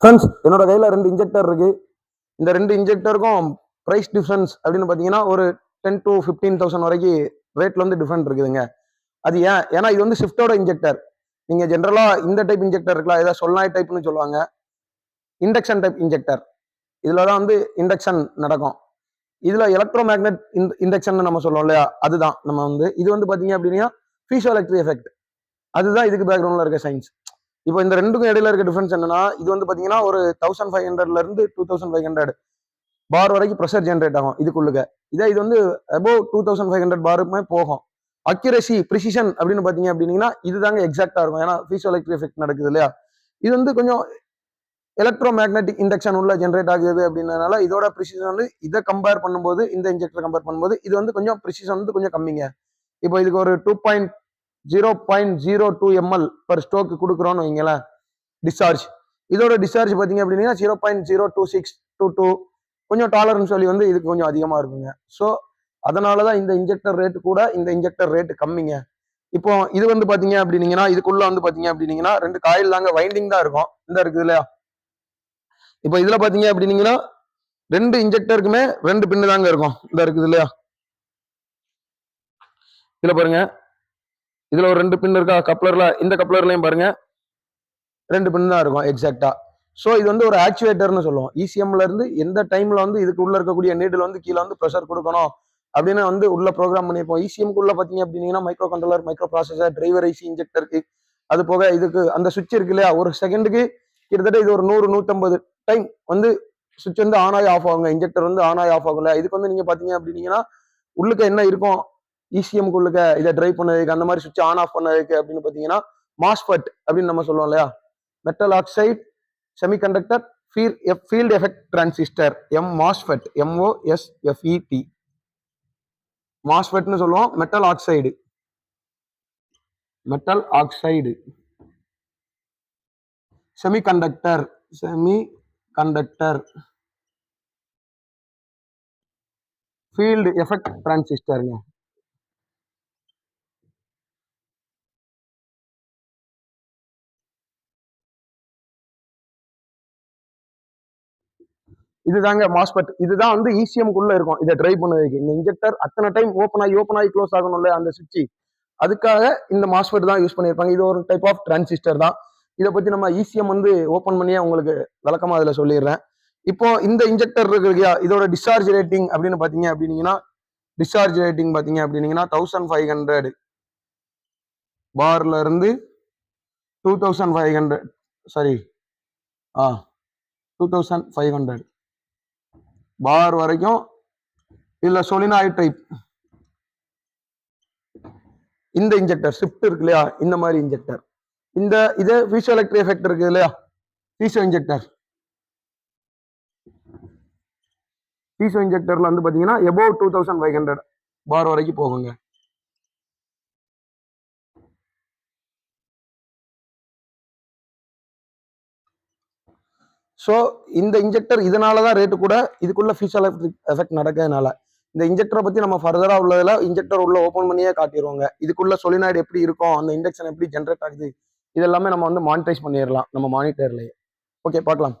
Friends என்னோட கையில் ரெண்டு இன்ஜெக்டர் இருக்கு. இந்த ரெண்டு இன்ஜெக்டருக்கும் ப்ரைஸ் டிஃப்ரென்ஸ் அப்படின்னு பார்த்தீங்கன்னா ஒரு டென் டு ஃபிஃப்டீன் தௌசண்ட் வரைக்கும் ரேட்ல வந்து டிஃப்ரெண்ட் இருக்குதுங்க. அது ஏன்? ஏன்னா இது வந்து ஷிஃப்டோட இன்ஜெக்டர் நீங்க ஜென்ரலா இந்த டைப் இன்ஜெக்டர் இருக்கலாம் ஏதாவது சொல்லாய் டைப்னு சொல்லுவாங்க. இண்டக்ஷன் டைப் இன்ஜெக்டர் இதுல தான் வந்து இண்டக்ஷன் நடக்கும். இதுல எலக்ட்ரோ மேக்னெட் இண்டக்ஷன் நம்ம சொல்லுவோம் இல்லையா? அதுதான் நம்ம வந்து இது வந்து பாத்தீங்க அப்படின்னா ஃபீஷோ எலக்ட்ரிக் எஃபெக்ட் அதுதான் இதுக்கு பேக்ரவுண்ட்ல இருக்க சயின்ஸ் இப்போ இந்த ரெண்டுக்கும் இடையில இருக்க டிஃபரன்ஸ் என்னன்னா இது வந்து பாத்தீங்கன்னா ஒரு தௌசண்ட் ஃபைவ் ஹண்ட்ரட்ல இருந்து two thousand five hundred bar வரைக்கும் ப்ரெஷர் ஜென்ரேட் ஆகும் இதுக்குள்ளுக்க இதே இது வந்து above two thousand five hundred பாருக்குமே போகும். அக்யூரசி ப்ரிசிஷன் அப்படின்னு பாத்தீங்க அப்படின்னா இதுதாங்க எக்ஸாக்டா இருக்கும். ஏன்னா ஃபீஸோ எலக்ட்ரிக் எஃபெக்ட் நடக்குது இல்லையா? இது வந்து கொஞ்சம் எலக்ட்ரோ மேக்னெட்டிக் இண்டக்ஷன் உள்ள ஜென்ரேட் ஆகுது அப்படின்றனால இதோட ப்ரிசிஷன் வந்து இதை கம்பேர் பண்ணும்போது இந்த இன்ஜெக்டர் கம்பேர் பண்ணும்போது இது வந்து கொஞ்சம் ப்ரிசிஷன் வந்து கொஞ்சம் கம்மிங்க. இப்போ இதுக்கு ஒரு two point zero point zero two ML per ஸ்டோக்கு கொடுக்குறோன்னு வைங்களேன் டிஸ்சார்ஜ் இதோட டிஸ்சார்ஜ் பார்த்தீங்க அப்படின்னா zero point zero two six two two கொஞ்சம் டாலர்னு சொல்லி வந்து இதுக்கு கொஞ்சம் அதிகமாக இருக்குங்க. ஸோ அதனால தான் இந்த இன்ஜெக்டர் ரேட்டு கூட இந்த இன்ஜெக்டர் ரேட்டு கம்மிங்க. இப்போ இது வந்து பார்த்தீங்க அப்படின்னீங்கன்னா இதுக்குள்ள வந்து பார்த்தீங்க அப்படின்னீங்கன்னா ரெண்டு காயில் தாங்க வைண்டிங் தான் இருக்கும். இந்த இருக்குது இல்லையா? இப்போ இதில் பார்த்தீங்க அப்படின்னீங்கன்னா ரெண்டு இன்ஜெக்டருக்குமே ரெண்டு பின்னு தாங்க இருக்கும். இந்த இருக்குது இல்லையா? இதில் பாருங்க. இதுல ஒரு ரெண்டு பின் இருக்கா? கப்ளர்ல இந்த கப்ளர்லயும் பாருங்க. ரெண்டு பின் தான் இருக்கும் எக்ஸாக்டா ஸோ இது வந்து ஒரு ஆக்சுவேட்டர்னு சொல்லுவோம். இசிஎம்ல இருந்து எந்த டைம்ல வந்து இதுக்கு உள்ள இருக்கக்கூடிய நீடில் வந்து கீழே வந்து ப்ரெஷர் கொடுக்கணும்? அப்படின்னு வந்து உள்ள ப்ரோக்ராம் பண்ணியிருப்போம். இசிஎம்க்கு பார்த்தீங்க பாத்தீங்க அப்படின்னா microcontroller microprocessor driver IC இன்ஜெக்டருக்கு அது போக இதுக்கு அந்த சுவிட்ச் இருக்கு இல்லையா? ஒரு செகண்டுக்கு கிட்டத்தட்ட இது ஒரு நூறு நூற்றம்பது டைம் வந்து சுவிட்ச் வந்து ஆன் ஆகி ஆஃப் ஆகுங்க. இன்ஜெக்டர் வந்து ஆன் ஆகி ஆஃப் ஆகும் இல்லையா? இதுக்கு வந்து நீங்க பாத்தீங்க அப்படின்னீங்கன்னா உள்ளுக்க என்ன இருக்கும்? இசிஎம் உள்ளுக்க இதை ட்ரைவ் பண்ணதுக்கு அந்த மாதிரி சுவிட்ச் ஆன் ஆஃப் பண்ணதுக்கு அப்படின்னு பார்த்தீங்கன்னா மாஸ்பட் அப்படின்னு நம்ம சொல்லுவோம் இல்லையா? Metal oxide semiconductor field effect transistor M MOSFET MOSFET மாஸ்பெட்னு சொல்லுவோம் metal oxide metal oxide semiconductor semi conductor field effect டிரான்சிஸ்டருங்க இதுதாங்க மாஸ்பெட் இதுதான் வந்து ஈசிஎம்குள்ள இருக்கும். இதை ட்ரை பண்ணதுக்கு. இந்த இன்ஜெக்டர் அத்தனை டைம் ஓப்பன் ஆகி ஓப்பன் ஆகி க்ளோஸ் ஆகணும்ல அந்த சுவிட்ச் அதுக்காக இந்த மாஸ்பெட் தான் யூஸ் பண்ணியிருப்பாங்க. இது ஒரு டைப் ஆஃப் டிரான்சிஸ்டர் தான். இதை பத்தி நம்ம ஈசிஎம் வந்து ஓப்பன் பண்ணியே உங்களுக்கு விளக்கமா அதில் சொல்லிடுறேன். இப்போ இந்த இன்ஜெக்டர் இருக்கு இல்லையா? இதோட டிஸ்சார்ஜ் ரேட்டிங் அப்படின்னு பாத்தீங்க அப்படின்னீங்கன்னா டிஸ்சார்ஜ் ரேட்டிங் பாத்தீங்க அப்படின்னீங்கன்னா தௌசண்ட் ஃபைவ் ஹண்ட்ரட் பார்ல இருந்து two thousand five hundred sorry ah two thousand five hundred bar வரைக்கும் இதுல சொலினாய்ட் டைப் இந்த இன்ஜெக்டர் ஷிஃப்ட் இருக்கு இல்லையா? இந்த மாதிரி இன்ஜெக்டர் இந்த இது ஃபீஷோ எலக்ட்ரிக் எஃபெக்ட் இருக்கு இல்லையா? ஃபீசோ இன்ஜெக்டர் ஃபீஷோ இன்ஜெக்டர்ல வந்து பாத்தீங்கன்னா above two thousand five hundred bar வரைக்கும் போகுங்க. ஸோ இந்த இன்ஜெக்டர் இதனால தான் ரேட்டு கூட இதுக்குள்ள ஃபியூச்சர் எஃபெக்ட் நடக்கிறதுனால. இந்த இன்ஜெக்டரை பற்றி நம்ம ஃபர்தராக உள்ளதில் இன்ஜெக்டர் உள்ள ஓப்பன் பண்ணியே காட்டிடுவாங்க இதுக்குள்ள சொலினாய்டு எப்படி இருக்கும் அந்த இண்டக்ஷன் எப்படி ஜென்ரேட் ஆகுது இது எல்லாமே நம்ம வந்து மானிட்டைஸ் பண்ணிடலாம் நம்ம மானிட்டர்லேயே ஓகே பார்க்கலாம்.